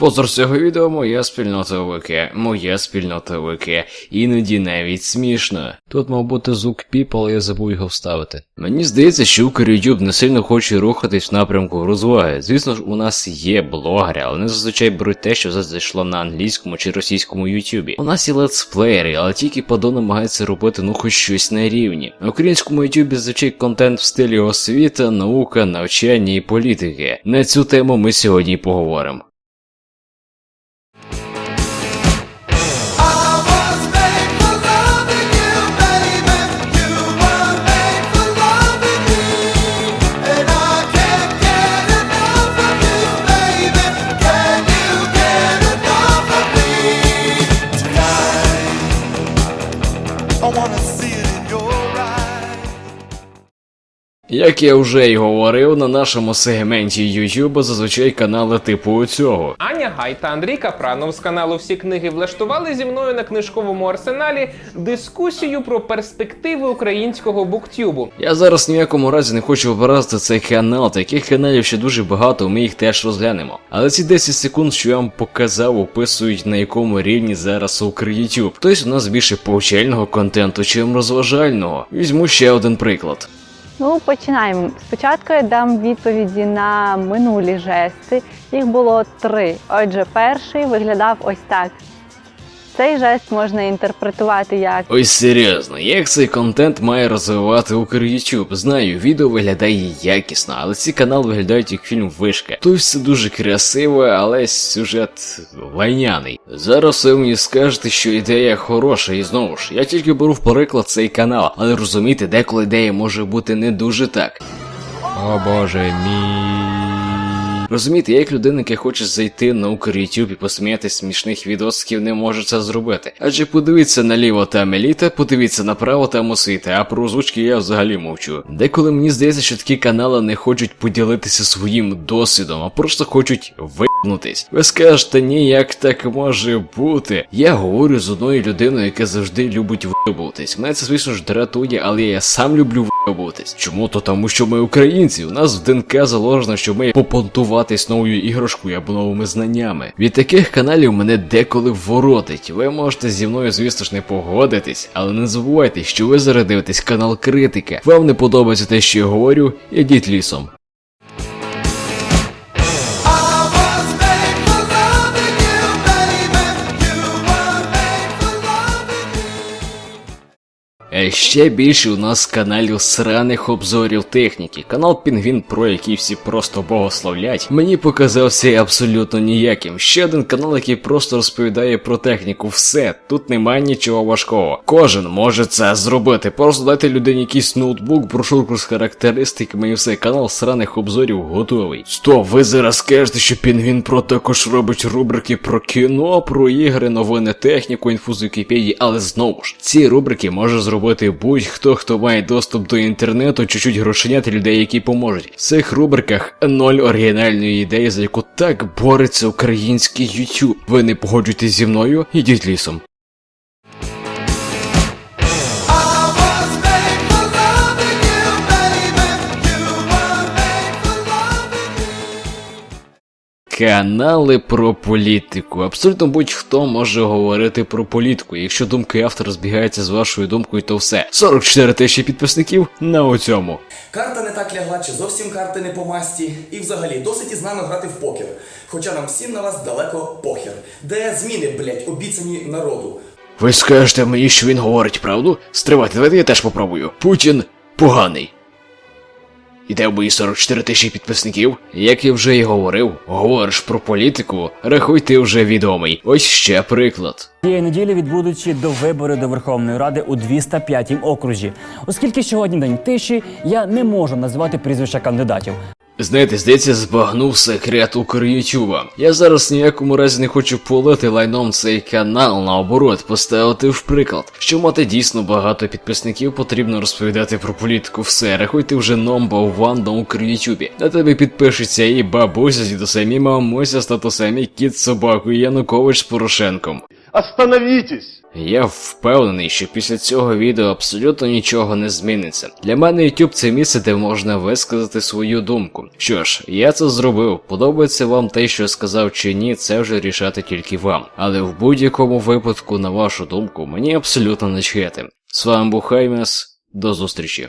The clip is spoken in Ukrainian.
Спонсор цього відео моя спільнота ВК, моя спільнота ВК, іноді навіть смішно. Тут мав бути звук піп, але я забув його вставити. Мені здається, що YouTube не сильно хоче рухатись в напрямку розваги. Звісно ж, у нас є блогери, але вони зазвичай беруть те, що зайшло на англійському чи російському Ютубі. У нас є летсплеєри, але тільки падо намагається робити ну хоч щось на рівні. На українському Ютубі зазвичай контент в стилі освіта, наука, навчання і політики. На цю тему ми сьогодні поговоримо. Wanna see it in your eyes. Як я вже й говорив, на нашому сегменті YouTube зазвичай канали типу цього. Аня Гай та Андрій Капранов з каналу Всі книги влаштували зі мною на книжковому арсеналі дискусію про перспективи українського буктюбу. Я зараз ні в якому разі не хочу образити цей канал, таких каналів ще дуже багато, ми їх теж розглянемо. Але ці 10 секунд, що я вам показав, описують на якому рівні зараз YouTube. Тобто у нас більше повчального контенту, чим розважального. Візьму ще один приклад. Ну, починаємо. Спочатку я дам відповіді на минулі жести. Їх було три. Отже, перший виглядав ось так. Цей жест можна інтерпретувати як Ось серйозно, як цей контент має розвивати YouTube? Знаю, відео виглядає якісно, але ці канали виглядають як фільм Вишка. Тут все дуже красиво, але сюжет лайняний. Зараз ви мені скажете, що ідея хороша, і знову ж, я тільки беру в приклад цей канал, але розумієте, деколи ідея може бути не дуже так. О боже мій. Розумієте, я як людина, яка хоче зайти на YouTube і посміятися смішних відосиків, не може це зробити. Адже подивіться наліво там еліта, подивіться направо там освіта, а про озвучки я взагалі мовчу. Деколи мені здається, що такі канали не хочуть поділитися своїм досвідом, а просто хочуть випнутись. Ви скажете, ні, як так може бути. Я говорю з одною людиною, яка завжди любить вибутись. Мене це, звісно ж, дратує, але я сам люблю вибутись. Чому то тому, що ми українці? У нас в ДНК заложено, що ми попонтуватись новою іграшкою або новими знаннями. Від таких каналів мене деколи воротить. Ви можете зі мною, звісно ж, не погодитись, але не забувайте, що ви зараз дивитесь канал критики. Вам не подобається те, що я говорю, ідіть лісом. Ще більше у нас каналів сраних обзорів техніки. Канал Пінгвін Про, який всі просто богословлять, мені показався абсолютно ніяким. Ще один канал, який просто розповідає про техніку. Все, тут немає нічого важкого. Кожен може це зробити. Просто дайте людині якийсь ноутбук, брошурку з характеристиками і все. Канал сраних обзорів готовий. Стоп, ви зараз скажете, що Пінгвін Про також робить рубрики про кіно, про ігри, новини, техніку, інфу з Вікіпедії, але знову ж, ці рубрики може зробити будь-хто, хто має доступ до інтернету, чуть-чуть грошенят людей, які поможуть. В цих рубриках ноль оригінальної ідеї, за яку так бореться український YouTube. Ви не погоджуєтесь зі мною? Ідіть лісом. Канали про політику. Абсолютно будь-хто може говорити про політику. Якщо думки автора збігаються з вашою думкою, то все. 44 тисячі підписників на оцьому. Карта не так лягла, чи зовсім карти не по масті. І взагалі досить із нами грати в покер. Хоча нам всім на вас далеко похер. Де зміни, блять, обіцяні народу. Ви скажете мені, що він говорить правду? Стривайте, давайте я теж попробую. Путін поганий. Іде де мої 44 тисячі підписників. Як я вже і говорив, говориш про політику, рахуй ти вже відомий. Ось ще приклад. Цієї неділі відбудучи до вибори до Верховної Ради у 205 окрузі. Оскільки сьогодні день тиші, я не можу назвати прізвища кандидатів. Знаєте, здається, збагнув секрет Укрютуба. Я зараз ніякому разі не хочу полити лайном цей канал, наоборот, поставити в приклад. Щоб мати дійсно багато підписників, потрібно розповідати про політику все. Рахуйте вже number one на Укрютубі. На тебе підпишеться і бабуся з дідусем, і мамуся з татусем, і кіт з собакою, і Янукович з Порошенком. Остановитесь! Я впевнений, що після цього відео абсолютно нічого не зміниться. Для мене YouTube це місце, де можна висказати свою думку. Що ж, я це зробив. Подобається вам те, що сказав чи ні, це вже рішати тільки вам. Але в будь-якому випадку, на вашу думку, мені абсолютно начхати. З вами був Хаймес, до зустрічі.